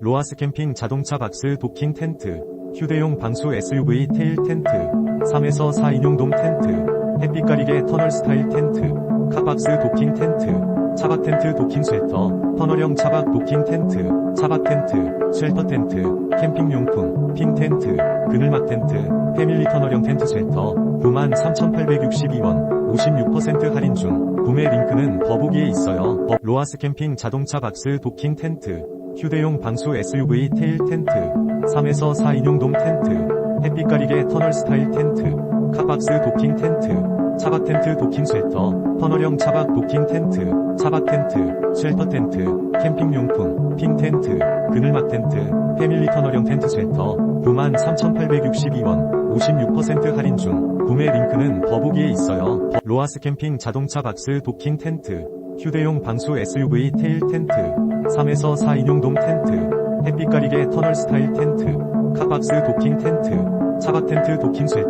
로아스 캠핑 자동차 박스 도킹 텐트, 휴대용 방수 SUV 테일 텐트, 3에서 4인용 돔 텐트, 햇빛 가리개 터널 스타일 텐트, 카박스 도킹 텐트, 차박 텐트 도킹 스웨터, 터널형 차박 도킹 텐트, 차박 텐트, 쉘터 텐트, 캠핑 용품, 핑 텐트, 그늘막 텐트, 패밀리 터널형 텐트 스웨터, 93,862원, 56% 할인 중, 구매 링크는 더보기에 있어요. 버- 로아스 캠핑 자동차 박스 도킹 텐트, 휴대용 방수 SUV 테일 텐트, 3에서 4인용 돔 텐트, 햇빛 가리개 터널 스타일 텐트, 카박스 도킹 텐트, 차박 텐트 도킹 스웨터, 터널형 차박 도킹 텐트, 차박 텐트, 쉘터 텐트, 캠핑용품, 핑 텐트, 그늘막 텐트, 패밀리 터널형 텐트 스웨터, 93,862원, 56% 할인 중, 구매 링크는 더보기에 있어요. 버- 로아스 캠핑 자동차 박스 도킹 텐트, 휴대용 방수 SUV 테일 텐트, 3에서 4 인용 돔 텐트, 햇빛 가리개 터널 스타일 텐트, 카박스 도킹 텐트, 차박 텐트 도킹 스웨터,